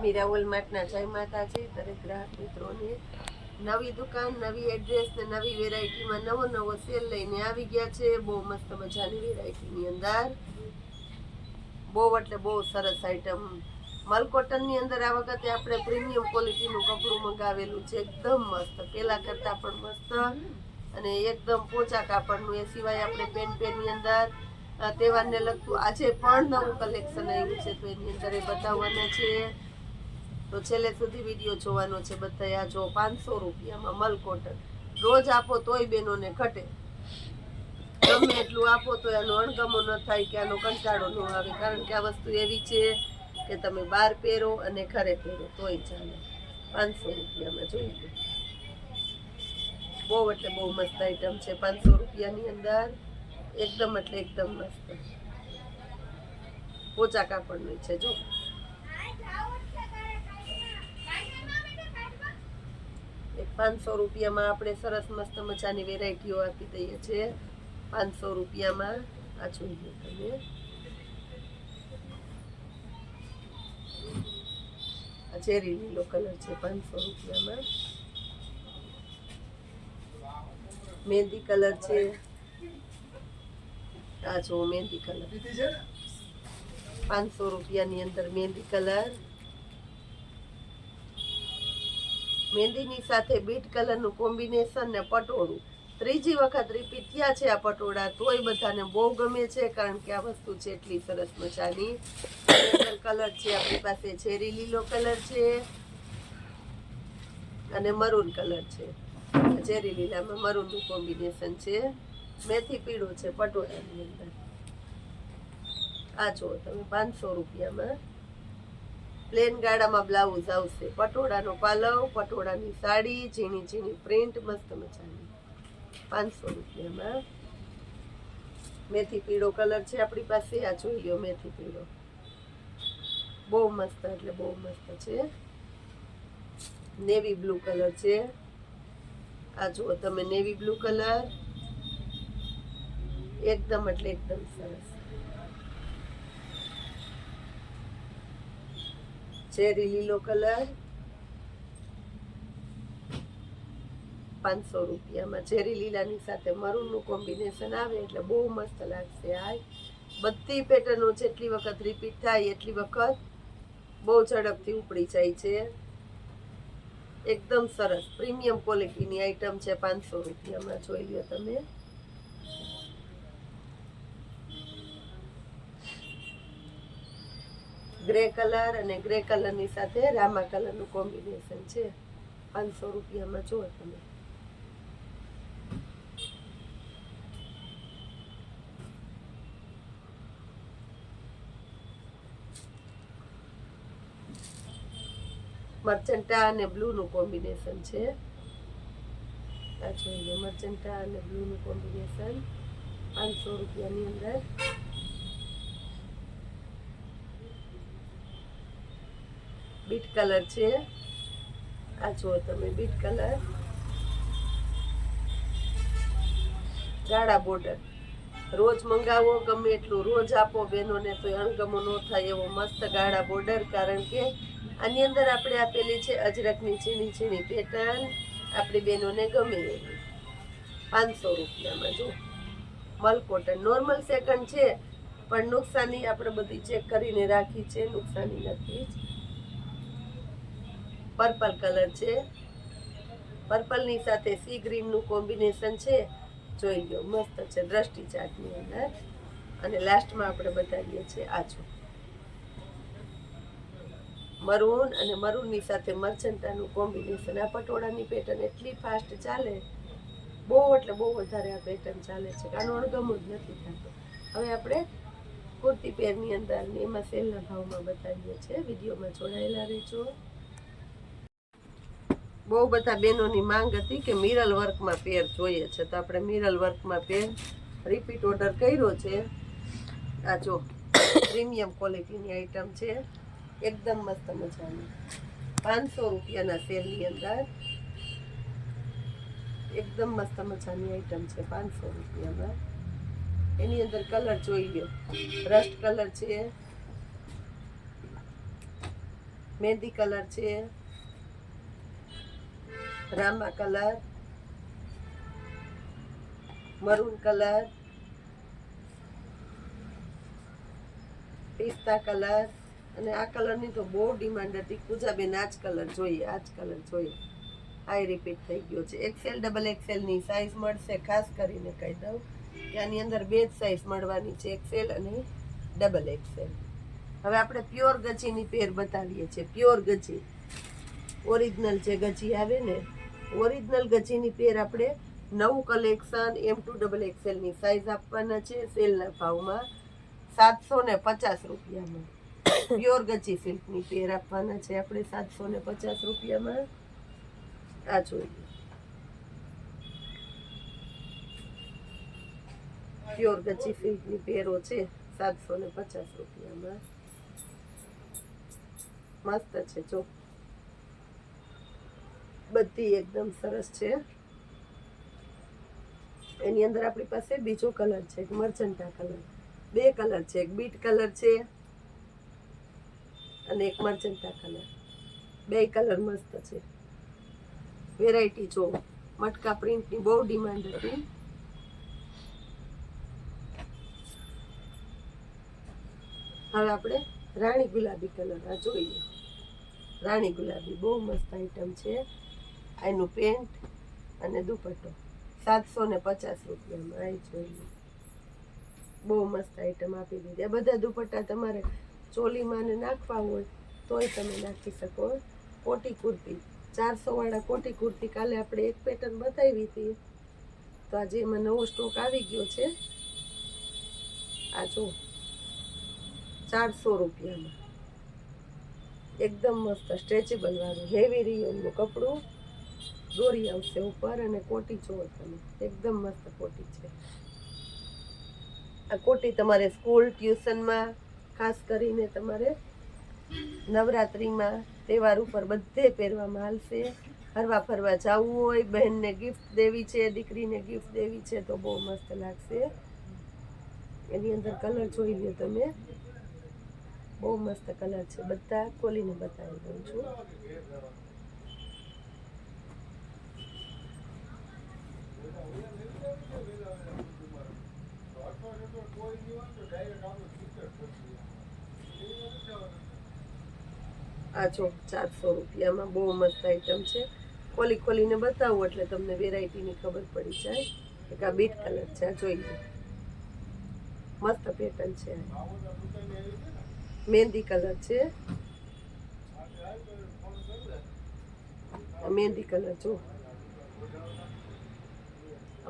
મીરા માટના જય માતાજી, દરેક ગ્રાહક મિત્રોને નવી દુકાન, નવી એડ્રેસ ને નવી વેરાયટીમાં નવો નવો સેલ લઈને આવી ગયા છે. બહુ મસ્ત મજાની વેરાયટીની અંદર. બહુ એટલે બહુ સરસ આઈટમ મલ કોટનની અંદર આ વખતે આપણે પ્રીમિયમ ક્વોલિટીનું કપડું મંગાવેલું છે. એકદમ મસ્ત. પેલા કરતાં પણ મસ્ત અને એકદમ પોચા કાપડનું. એ સિવાય આપણે પેન પેનની અંદર તહેવારને લગતું આજે પણ નવું કલેક્શન આવ્યું છે, તો એની અંદર એ બતાવવાના છે. તો છેલ્લે સુધી વીડિયો જોવાનો છે બધા આ જો પાંચસો રૂપિયામાં મલ કોટન રોજ આપો તોય બેનોને ઘટે. ગમે એટલું આપો તો એનો અણગમો ન થાય કે આનો કંટાળો ન આવે, કારણ કે આ વસ્તુ એવી છે કે તમે બહાર પહેરો અને ઘરે પહેરો, તોય ચાલે. પાંચસો રૂપિયામાં જોઈ લો. બહુ એટલે બહુ મસ્ત આઈટમ છે પાંચસો રૂપિયાની અંદર. એકદમ એટલે એકદમ મસ્ત. પોચા કાપડની છે, જો. એક પાંચસો રૂપિયામાં આપણે સરસ મસ્ત મજાની વેરાયટીઓ આપી દઈએ છીએ પાંચસો રૂપિયામાં આ જોઈએ તમે. આ ચેરી લીલો કલર છે, પાંચસો રૂપિયામાં. મહેંદી કલર છે. આ જો મહેંદી કલર. પાંચસો રૂપિયાની અંદર મહેંદી કલર. મહેંદીની સાથે બીટ કલરનું કોમ્બિનેશન ને પટોળું. ત્રીજી વખત રિપીટ થયા છે આ પટોળા તોય બધાને બહુ ગમે છે કારણ કે આ વસ્તુ છે એટલી સરસ મજાની. કલર છે આપણી પાસે ચેરી લીલો કલર છે અને મરૂન કલર છે. ચેરી લીલામાં મરૂનનું કોમ્બિનેશન છે. મેથી પીળો છે પટોળાની અંદર. આ જો તમે, પાંચસો રૂપિયામાં. પ્લેન ગાડામાં બ્લાઉઝ આવશે. પટોળાનો પાલવ, પટોળાની સાડી, ઝીણી ઝીણી પ્રિન્ટ, મસ્ત મજાની. પાંચસો રૂપિયામાં. મેથી પીળો કલર છે આપણી પાસે. આ જોઈ લો મેથી પીળો. બહુ મસ્ત, એટલે બહુ મસ્ત છે. નેવી બ્લુ કલર છે. આ જુઓ તમે, નેવી બ્લુ કલર. એકદમ એટલે એકદમ સરસ. ચેરી લીલો કલર. પાંચસો રૂપિયામાં ચેરી લીલાની સાથે મરૂનનું કોમ્બિનેશન આવે એટલે બહુ મસ્ત લાગશે આ. બધી પેટર્નો જેટલી વખત રિપીટ થાય એટલી વખત બહુ ઝડપથી ઉપડી જાય છે. એકદમ સરસ. પ્રીમિયમ ક્વોલિટીની આઈટમ છે પાંચસો રૂપિયામાં, જોઈ લો તમે. ગ્રે કલર અને ગ્રે કલરની સાથે રામા કલરનું કોમ્બિનેશન છે. પાંચસો રૂપિયામાં જુઓ તમે. મર્ચન્ટા અને બ્લુનું કોમ્બિનેશન છે. આ જોઈએ મર્ચન્ટા અને બ્લુનું કોમ્બિનેશન પાંચસો રૂપિયાની અંદર. બીટ કલર છે. આ જુઓ તમે બીટ કલર. જાડા બોર્ડર. રોજ મંગાવો, ગમે એટલું રોજ આપો બહેનોને તો અણગમો ન થાય એવો મસ્ત ગાળા બોર્ડર, કારણ કે આની અંદર આપણે આપેલી છે અજરકની ઝીણી ઝીણી પેટર્ન. આપણી બહેનોને ગમે એવી. પાંચસો રૂપિયામાં જો મલ કોટન. નોર્મલ સેકન્ડ છે, પણ નુકસાની આપણે બધી ચેક કરીને રાખી છે. નુકસાની નથી જ. પર્પલ કલર છે. પર્પલની સાથે સી ગ્રીનનું કોમ્બિનેશન છે. જોઈ લો, મસ્ત છે, દ્રષ્ટિ ચાટની અંદર. અને લાસ્ટમાં આપણે બતાવીએ છીએ આછો. મરૂન અને મરૂનની સાથે મર્ચન્ટાનું કોમ્બિનેશન. આ પટોળાની પેટર્ન એટલી ફાસ્ટ ચાલે. બહુ એટલે બહુ વધારે આ પેટર્ન ચાલે છે આનો અણગમો જ નથી થતો. હવે આપણે કુર્તી પેરની અંદર એમાં સેલના ભાવમાં બતાવીએ છીએ. વિડીયોમાં જોડાયેલા રહેજો. બહુ બધા બહેનોની માંગ હતી કે મિરલ વર્કમાં પેર જોઈએ છે. તો આપણે મિરલ વર્કમાં પેર રિપીટ ઓર્ડર કર્યો છે. આ જો પ્રીમિયમ ક્વોલિટીની આઈટમ છે. એકદમ મસ્ત મજાની. પાંચસો રૂપિયાના સેલની અંદર એકદમ મસ્ત મજાની આઈટમ છે પાંચસો રૂપિયામાં. એની અંદર કલર જોઈ લો. રસ્ટ કલર છે. મહેંદી કલર છે. રામા કલર, મરૂન કલર, પિસ્તા કલર, અને આ કલરની તો બહુ ડિમાન્ડ હતી. પૂજાબેન આ જ કલર જોઈએ, આ જ કલર જોઈએ. આ રિપીટ થઈ ગયો છે. એક્સેલ ડબલ એક્સેલની સાઇઝ મળશે, ખાસ કરીને કહી દઉં કે આની અંદર બે જ સાઇઝ મળવાની છે એક્સેલ અને ડબલ એક્સેલ હવે આપણે પ્યોર ગચીની પેર બતાવીએ છીએ. પ્યોર ગચી ઓરિજિનલ જે ગચી આવે ને ઓરિજિનલ ગજીની પેર આપણે નવું કલેક્શન એમ ટુ ડબલ એક્સેલની સાઇઝ આપવાના છે સેલના ભાવમાં સાતસો ને પચાસ રૂપિયામાં. પ્યોર ગજી સિલ્કની પેર આપવાના છે આપણે સાતસો ને પચાસ રૂપિયામાં. આ જોઈએ. પ્યોર ગજી સિલ્કની પેરો છે સાતસો ને પચાસ રૂપિયામાં. મસ્ત છે જો બધી એકદમ સરસ છે. એની અંદર આપણી પાસે બીજો કલર છે, એક મર્ચન્ટા કલર. બે કલર છે, એક બીટ કલર છે અને એક મર્ચન્ટા કલર. બે કલર મસ્ત છે. વેરાયટી જો, મટકા પ્રિન્ટની બહુ ડિમાન્ડ હતી. હવે આપણે રાણી ગુલાબી કલર જોઈએ. રાણી ગુલાબી બહુ મસ્ત આઈટમ છે. એનું પેન્ટ અને દુપટ્ટો. સાતસો ને પચાસ રૂપિયામાં આવી જોઈએ બહુ મસ્ત આઈટમ આપી દીધી. આ બધા દુપટ્ટા તમારે ચોલીમાં નાખવા હોય તોય તમે નાખી શકો. કોટી કુર્તી. ચારસોવાળા કોટી કુર્તી કાલે આપણે એક પેટર્ન બતાવી હતી. તો આજે એમાં નવો સ્ટોક આવી ગયો છે. આ જો ચારસો રૂપિયામાં. એકદમ મસ્ત સ્ટ્રેચેબલ વાળું હેવી રિયોનનું કપડું. દોરી આવશે ઉપર અને કોટી જોવો તમે. એકદમ મસ્ત કોટી છે. આ કોટી તમારે સ્કૂલ, ટ્યુશનમાં, ખાસ કરીને તમારે નવરાત્રિમાં તહેવાર ઉપર બધે પહેરવામાં આવશે ફરવા ફરવા જવું હોય, બહેનને ગિફ્ટ દેવી છે, દીકરીને ગિફ્ટ દેવી છે, તો બહુ મસ્ત લાગશે. એની અંદર કલર જોઈ લો તમે. બહુ મસ્ત કલર છે. બધા ખોલીને બતાવી દઉં છું. આ જો ચારસો રૂપિયામાં બહુ મસ્ત આઈટમ છે. ખોલી ખોલીને બતાવું એટલે તમને વેરાયટીની ખબર પડી જાય. એક આ બીટ કલર છે, આ જોઈ લો. મસ્ત પેટર્ન છે. મહેંદી કલર છે. મહેંદી કલર જો.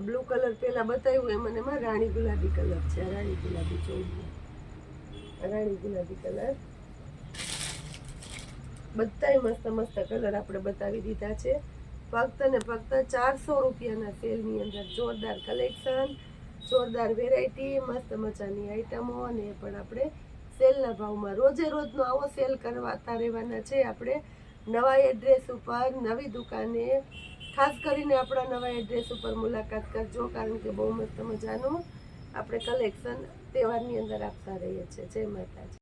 બ્લુ કલર પહેલાં બતાવ્યું એમ મને એમાં રાણી ગુલાબી કલર છે, રાણી ગુલાબી જોઈ રાણી ગુલાબી કલર. બધાય મસ્ત મસ્ત કલર આપણે બતાવી દીધા છે. ફક્ત ને ફક્ત ચારસો રૂપિયાના સેલની અંદર જોરદાર કલેક્શન, જોરદાર વેરાયટી મસ્ત મજાની આઈટમો અને એ પણ આપણે સેલના ભાવમાં રોજે રોજનો આવો સેલ કરવાતા રહેવાના છે આપણે. નવા એડ્રેસ ઉપર, નવી દુકાને ખાસ કરીને આપણા નવા એડ્રેસ ઉપર મુલાકાત કરજો, કારણ કે બહુ મસ્ત મજાનું આપણે કલેક્શન તહેવારની અંદર આપતા રહીએ છીએ. જય માતાજી.